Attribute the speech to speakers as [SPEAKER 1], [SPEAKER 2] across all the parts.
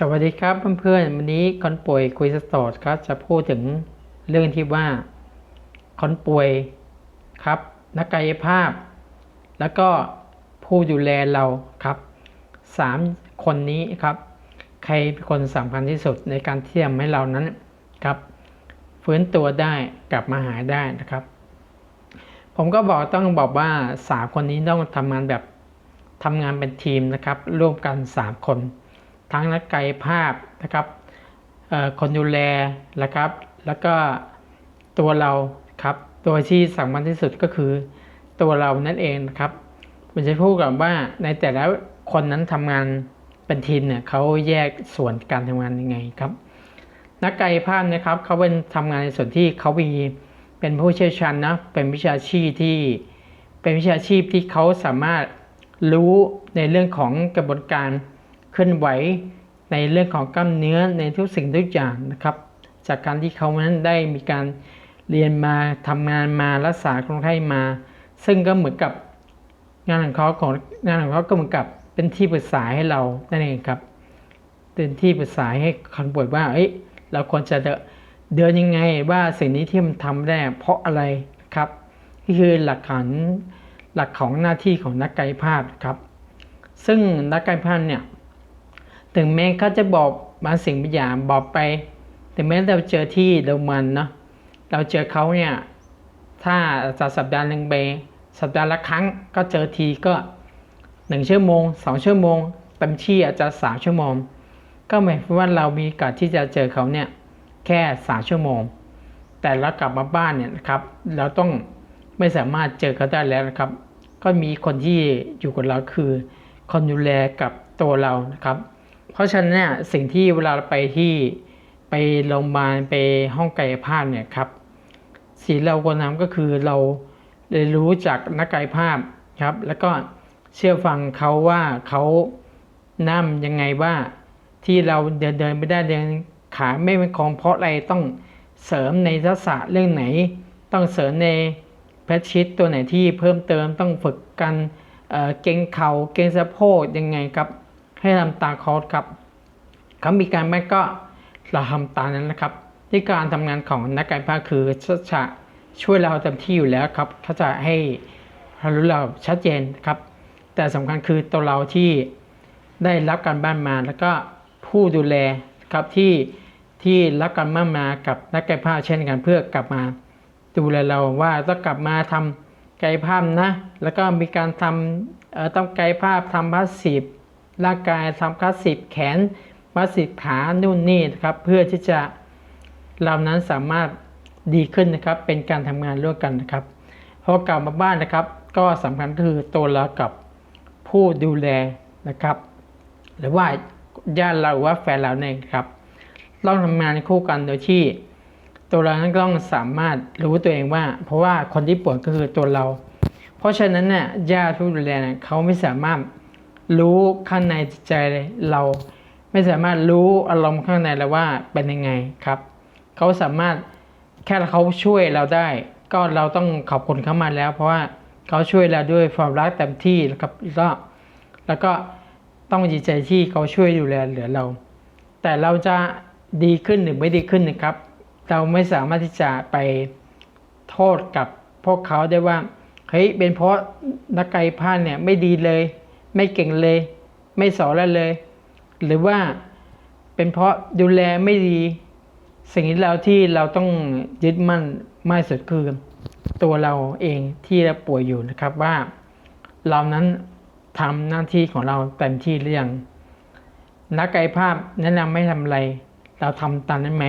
[SPEAKER 1] สวัสดีครับเพื่อนๆวันนี้คนป่วยคุยสตอร์ครับจะพูดถึงเรื่องที่ว่าคนป่วยครับนักกายภาพ แล้วก็ผู้ดูแลเราครับสามคนนี้ครับ ใครเป็นคนสำคัญที่สุดในการเที่ทำให้เรานั้นครับฟื้นตัวได้กลับมาหายได้นะครับ ผมก็บอกต้องบอกว่าสามคนนี้ต้องทำงานแบบทำงานเป็นทีมนะครับ ร่วมกันสามคน ทั้งนักกายภาพนะครับคนดูแลนะครับ แล้วก็ตัวเราครับตัวที่สำคัญที่สุดก็คือตัวเรานั่นเองนะครับผมจะพูดกับว่าในแต่ละคนนั้นทำงานเป็นทีมเนี่ยเขาแยกส่วนการทำงานยังไงครับ นักกายภาพนะครับเขาเป็นทำงานในส่วนที่เขามีเป็นผู้เชี่ยวชาญนะเป็นวิชาชีพที่เป็นวิชาชีพที่เขาสามารถรู้ในเรื่องของกระบวนการ เคลื่อนไหวในเรื่องของกล้ามเนื้อในทุกสิ่งทุกอย่างนะครับ จากการที่เขานั้นได้มีการเรียนมาทำงานมารักษาคนไข้มา ซึ่งก็เหมือนกับงานของเขาของงานของเขาก็เหมือนกับเป็นที่ปรึกษาให้เรานั่นเองครับเป็นที่ปรึกษาให้คนป่วยว่าเอ้ยเราควรจะเดินเดินยังไงว่าสิ่งนี้ที่มันทำได้เพราะอะไรครับนี่คือหลักฐานหลักของหน้าที่ของนักกายภาพครับ ซึ่งนักกายภาพเนี่ย ถึงแม้เขาจะบอกบางสิ่งบางอย่างบอกไป ถึงแม้เราเจอที่โรงพยาบาลเนาะเราเจอเขาเนี่ย ถ้าจะสัปดาห์หนึ่งไปสัปดาห์ละครั้งก็เจอทีก็หนึ่งชั่วโมงสองชั่วโมงเต็มที่อาจจะสามชั่วโมง ก็หมายความว่าเรามีโอกาสที่จะเจอเขาเนี่ยแค่สามชั่วโมง แต่เรากลับมาบ้านเนี่ยนะครับ เราต้องไม่สามารถเจอเขาได้แล้วนะครับ ก็มีคนที่อยู่กับเราคือคนดูแลกับตัวเรานะครับ เพราะฉะนั้นเนี่ยสิ่งที่เวลาไปที่ไปโรงพยาบาลไปห้องกายภาพเนี่ยครับสิ่งเราควรทำก็คือเราเรียนรู้จากนักกายภาพครับ แล้วก็เชื่อฟังเขาว่าเขานํำยังไงว่าที่เราเดินเดินไม่ได้เดินขาไม่เป็นคองเพราะอะไรต้องเสริมในทักษะเรื่องไหน ต้องเสริมในแพทชิตตัวไหนที่เพิ่มเติมต้องฝึกกันเเก่งเขา่าเก่งสะโพกยังไงครับ ให้ทำตามคอร์สครับเขามีการแม่ก็เราทำตามนั้นนะครับ ที่การทำงานของนักกายภาพคือจะช่วยเราเต็มที่อยู่แล้วครับเขาจะให้เรารู้เราชัดเจนครับ แต่สำคัญคือตัวเราที่ได้รับการบ้านมาแล้วก็ผู้ดูแลครับที่ที่รับการบ้านมากับนักกายภาพเช่นกันเพื่อกลับมา ดูแลเราว่าต้องกลับมาทำกายภาพนะ แล้วก็มีการทำต้องกายภาพทำพาสซีฟ ร่างกายทำคลาสสิกแขนมาสิกขานู่นนี่นะครับ เพื่อที่จะเรานั้นสามารถดีขึ้นนะครับ เป็นการทำงานร่วมกันนะครับพอกลับมาบ้านนะครับ ก็สำคัญก็คือตัวเรากับผู้ดูแลนะครับ หรือว่าญาติเราหรือว่าแฟนเราเนี่ยครับต้องทำงานคู่กันโดยที่ ตัวเรานั้นต้องสามารถรู้ตัวเองว่า เพราะว่าคนที่ป่วยก็คือตัวเรา เพราะฉะนั้นเนี่ยญาติผู้ดูแลเนี่ยเขาไม่สามารถ รู้ข้างในจิตใจเราไม่สามารถรู้อารมณ์ข้างในเราว่าเป็นยังไงครับเขาสามารถแค่เขาช่วยเราได้ ก็เราต้องขอบคุณเขามาแล้ว เพราะว่าเขาช่วยเราด้วยความรักเต็มที่ครับแล้วก็แล้วก็ต้องดีใจที่เขาช่วยดูแลเหลือเรา แต่เราจะดีขึ้นหรือไม่ดีขึ้นนะครับ เราไม่สามารถที่จะไปโทษกับพวกเขาได้ว่าเฮ้ยเป็นเพราะนักกายภาพเนี่ยไม่ดีเลย ไม่เก่งเลย ไม่สอนอะไรเลย หรือว่าเป็นเพราะดูแลไม่ดี สิ่งที่เราที่เราต้องยึดมั่นมากสุดคือตัวเราเองที่เราป่วยอยู่นะครับว่า เรานั้นทำหน้าที่ของเราเต็มที่หรือยังนักกายภาพแนะนำไม่ทำอะไร เราทำตามนั้นไหม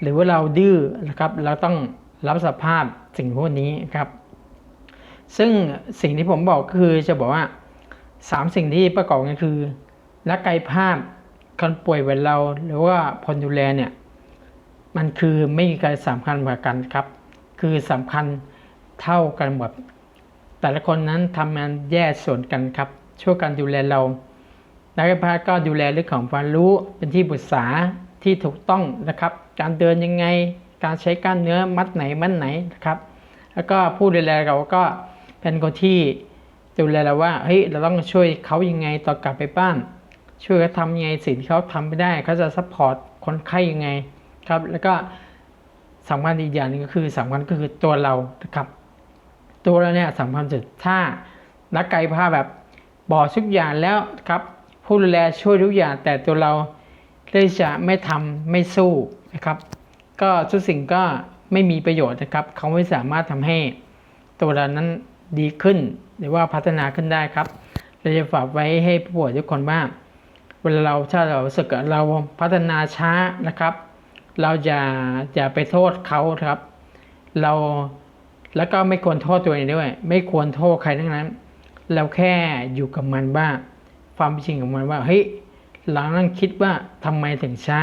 [SPEAKER 1] หรือว่าเราดื้อนะครับ เราต้องรับสภาพสิ่งพวกนี้ครับ ซึ่งสิ่งที่ผมบอกคือจะบอกว่า สามสิ่งที่ประกอบกันคือนักกายภาพคนป่วยเหมือนเรา หรือว่าคนดูแลเนี่ย มันคือไม่มีการสำคัญเหมือนกันครับ คือสำคัญเท่ากันหมดแต่ละคนนั้นทำงานแยกส่วนกันครับ ช่วยกันดูแลเรานักกายภาพก็ดูแลเรื่องของความรู้เป็นที่ปรึกษาที่ถูกต้องนะครับ การเดินยังไง การใช้กล้ามเนื้อมัดไหนมัดไหนนะครับ แล้วก็ผู้ดูแลเราก็เป็นคนที่ ดูแลเราว่าเฮ้ยเราต้องช่วยเขายังไงต่อกลับไปบ้าน ช่วยเขาทำยังไงสิ่งที่เขาทำไม่ได้เขาจะซัพพอร์ตคนไข้ยังไงครับ แล้วก็สำคัญอีกอย่างนึงก็คือสำคัญก็คือตัวเรานะครับ ตัวเราเนี่ยสำคัญสุดถ้านักกายภาพแบบบอกทุกอย่างแล้วครับ ผู้ดูแลช่วยทุกอย่าง แต่ตัวเราเลือกจะไม่ทำไม่สู้นะครับ ก็ทุกสิ่งก็ไม่มีประโยชน์นะครับ เขาไม่สามารถทำให้ตัวเรานั้น ดีขึ้น หรือว่าพัฒนาขึ้นได้ครับเราจะฝากไว้ให้ผู้ป่วยทุกคนว่าเวลาเราถ้าเราสึกเราพัฒนาช้านะครับ เราอย่าอย่าไปโทษเขาครับ เราแล้วก็ไม่ควรโทษตัวเองด้วย ไม่ควรโทษใครทั้งนั้น เราแค่อยู่กับมันว่าความจริงของมันว่าเฮ้ยเรานั่งคิดว่าทำไมถึงช้า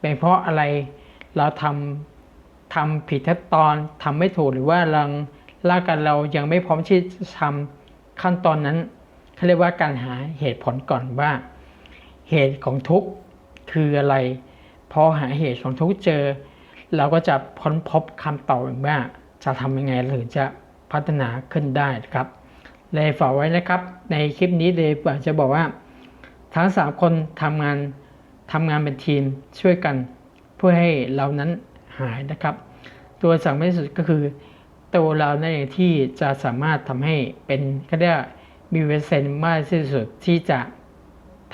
[SPEAKER 1] เป็นเพราะอะไรเราทำทำผิดขั้นตอนทำไม่ถูกหรือว่าเรา ร่างกายเรายังไม่พร้อมที่จะทำขั้นตอนนั้นเขาเรียกว่าการหาเหตุผลก่อนว่า เหตุของทุกข์คืออะไร พอหาเหตุของทุกข์เจอ เราก็จะพ้นพบคำตอบว่าจะทำยังไงถึงจะพัฒนาขึ้นได้ครับเลยฝากไว้นะครับ ในคลิปนี้เลยอยากจะบอกว่า ทั้งสามคนทำงานทำงานเป็นทีมช่วยกัน เพื่อให้เรานั้นหายนะครับ ตัวสำคัญที่สุดก็คือ ตัวเราในนเองที่จะสามารถทำให้เป็นก็ได้มีเปอร์เซ็นต์มากที่สุดที่จะ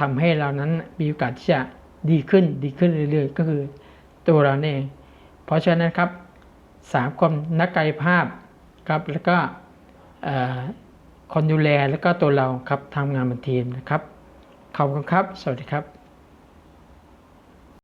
[SPEAKER 1] ทำให้เรานั้นมีโอกาสที่จะดีขึ้นดีขึ้นเรื่อยๆ ก็คือตัวเราเองเพราะฉะนั้นครับสามคนนักกายภาพครับแล้วก็คนดูแลแล้วก็ตัวเราครับทำงานเป็นทีมนะครับขอบคุณครับ สวัสดีครับ